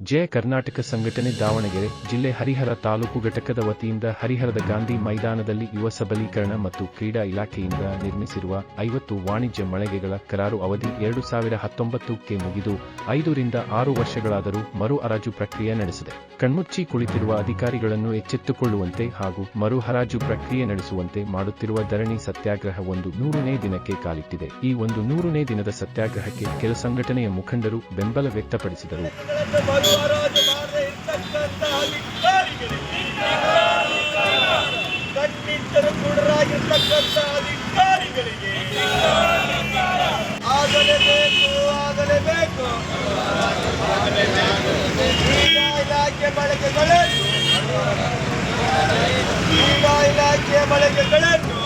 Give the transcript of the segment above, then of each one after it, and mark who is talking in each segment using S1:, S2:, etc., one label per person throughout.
S1: ಜಯ ಕರ್ನಾಟಕ ಸಂಘಟನೆ ದಾವಣಗೆರೆ ಜಿಲ್ಲೆ ಹರಿಹರ ತಾಲೂಕು ಘಟಕದ ವತಿಯಿಂದ ಹರಿಹರದ ಗಾಂಧಿ ಮೈದಾನದಲ್ಲಿ ಯುವ ಸಬಲೀಕರಣ ಮತ್ತು ಕ್ರೀಡಾ ಇಲಾಖೆಯಿಂದ ನಿರ್ಮಿಸಿರುವ ಐವತ್ತು ವಾಣಿಜ್ಯ ಮಳಿಗೆಗಳ ಕರಾರು ಅವಧಿ ಎರಡು ಸಾವಿರ ಹತ್ತೊಂಬತ್ತಕ್ಕೆ ಮುಗಿದು ಐದರಿಂದ ಆರು ವರ್ಷಗಳಾದರೂ ಮರು ಹರಾಜು ಪ್ರಕ್ರಿಯೆ ನಡೆಸಿದೆ. ಕಣ್ಮುಚ್ಚಿ ಕುಳಿತಿರುವ ಅಧಿಕಾರಿಗಳನ್ನು ಎಚ್ಚೆತ್ತುಕೊಳ್ಳುವಂತೆ ಹಾಗೂ ಮರು ಹರಾಜು ಪ್ರಕ್ರಿಯೆ ನಡೆಸುವಂತೆ ಮಾಡುತ್ತಿರುವ ಧರಣಿ ಸತ್ಯಾಗ್ರಹ ಒಂದು ನೂರನೇ ದಿನಕ್ಕೆ ಕಾಲಿಟ್ಟಿದೆ. ಈ ಒಂದು ನೂರನೇ ದಿನದ ಸತ್ಯಾಗ್ರಹಕ್ಕೆ ಕೆಲ ಸಂಘಟನೆಯ ಮುಖಂಡರು ಬೆಂಬಲ ವ್ಯಕ್ತಪಡಿಸಿದರು.
S2: ಮರುಹರಾಜು ಮಾಡದೆ ಇರ್ತಕ್ಕಂಥ ಅಧಿಕಾರಿಗಳಿಗೆ ಕಣ್ಣಿಟ್ಟರು ಕುರುಡರಾಗಿರ್ತಕ್ಕಂಥ ಅಧಿಕಾರಿಗಳಿಗೆ ಇಲಾಖೆ ಬಳಕೆಗಳನ್ನು, ಕ್ರೀಡಾ ಇಲಾಖೆಯ ಬಳಕೆಗಳನ್ನು.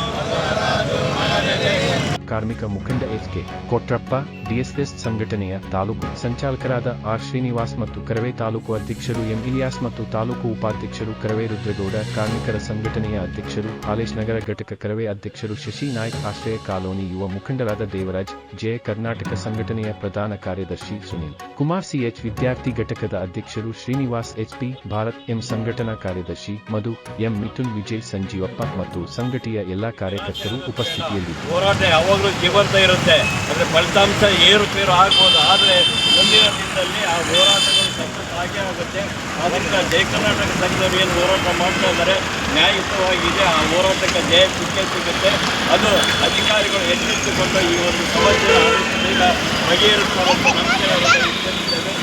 S1: ಕಾರ್ಮಿಕ ಮುಖಂಡ ಎಸ್ಕೆ ಕೊಟ್ರಪ್ಪ ಡಿಎಸ್ಎಸ್ ಸಂಘಟನೆಯ ತಾಲೂಕು ಸಂಚಾಲಕರಾದ ಆರ್ ಶ್ರೀನಿವಾಸ್ ಮತ್ತು ಕರವೇ ತಾಲೂಕು ಅಧ್ಯಕ್ಷರು ಎಂ ಇಲಿಯಾಸ್ ಮತ್ತು ತಾಲೂಕು ಉಪಾಧ್ಯಕ್ಷರು ಕರವೇ ರುದ್ರಗೌಡ, ಕಾರ್ಮಿಕರ ಸಂಘಟನೆಯ ಅಧ್ಯಕ್ಷರು ಹಾಲೇಶ್ ನಗರ ಘಟಕ ಕರವೇ ಅಧ್ಯಕ್ಷರು ಶಶಿ ನಾಯ್ಕ್, ಆಶ್ರಯ ಕಾಲೋನಿ ಯುವ ಮುಖಂಡರಾದ ದೇವರಾಜ್ ಜಯ ಕರ್ನಾಟಕ ಸಂಘಟನೆಯ ಪ್ರಧಾನ ಕಾರ್ಯದರ್ಶಿ ಸುನಿಲ್. ಕುಮಾರ್ ಸಿಎಚ್ ವಿದ್ಯಾರ್ಥಿ ಘಟಕದ ಅಧ್ಯಕ್ಷರು ಶ್ರೀನಿವಾಸ್ ಎಚ್ಪಿ ಭಾರತ್ ಎಂ ಸಂಘಟನಾ ಕಾರ್ಯದರ್ಶಿ ಮಧು ಎಂ ಮಿಥುನ್ ವಿಜಯ್, ಸಂಜೀವಪ್ಪ ಮತ್ತು ಸಂಘಟನೆಯ ಎಲ್ಲಾ ಕಾರ್ಯಕರ್ತರು ಉಪಸ್ಥಿತಿಯಲ್ಲಿದ್ದರು.
S3: ಏರುಪೇರು ಆಗ್ಬೋದು, ಆದರೆ ಮುಂದಿನ ದಿನದಲ್ಲಿ ಆ ಹೋರಾಟಗಳು ಸಕ್ಸಸ್ ಆಗೇ ಆಗುತ್ತೆ. ಅದರಿಂದ ಜಯ ಕರ್ನಾಟಕ ಸಂಘದವರು ಏನು ಹೋರಾಟ ಮಾಡ್ತಾ ಇದ್ದಾರೆ, ನ್ಯಾಯಯುತವಾಗಿದೆ, ಆ ಹೋರಾಟಕ್ಕೆ ಜಯ ಸಿಕ್ಕೇ ಸಿಗುತ್ತೆ. ಅದು ಅಧಿಕಾರಿಗಳು ಎಚ್ಚೆತ್ತುಕೊಂಡು ಈ ಒಂದು ಸಮಸ್ಯೆ ಬಗೆಹರಿಸ್ತಾರೆ ಅಂತ ನಂಬಿಕೆ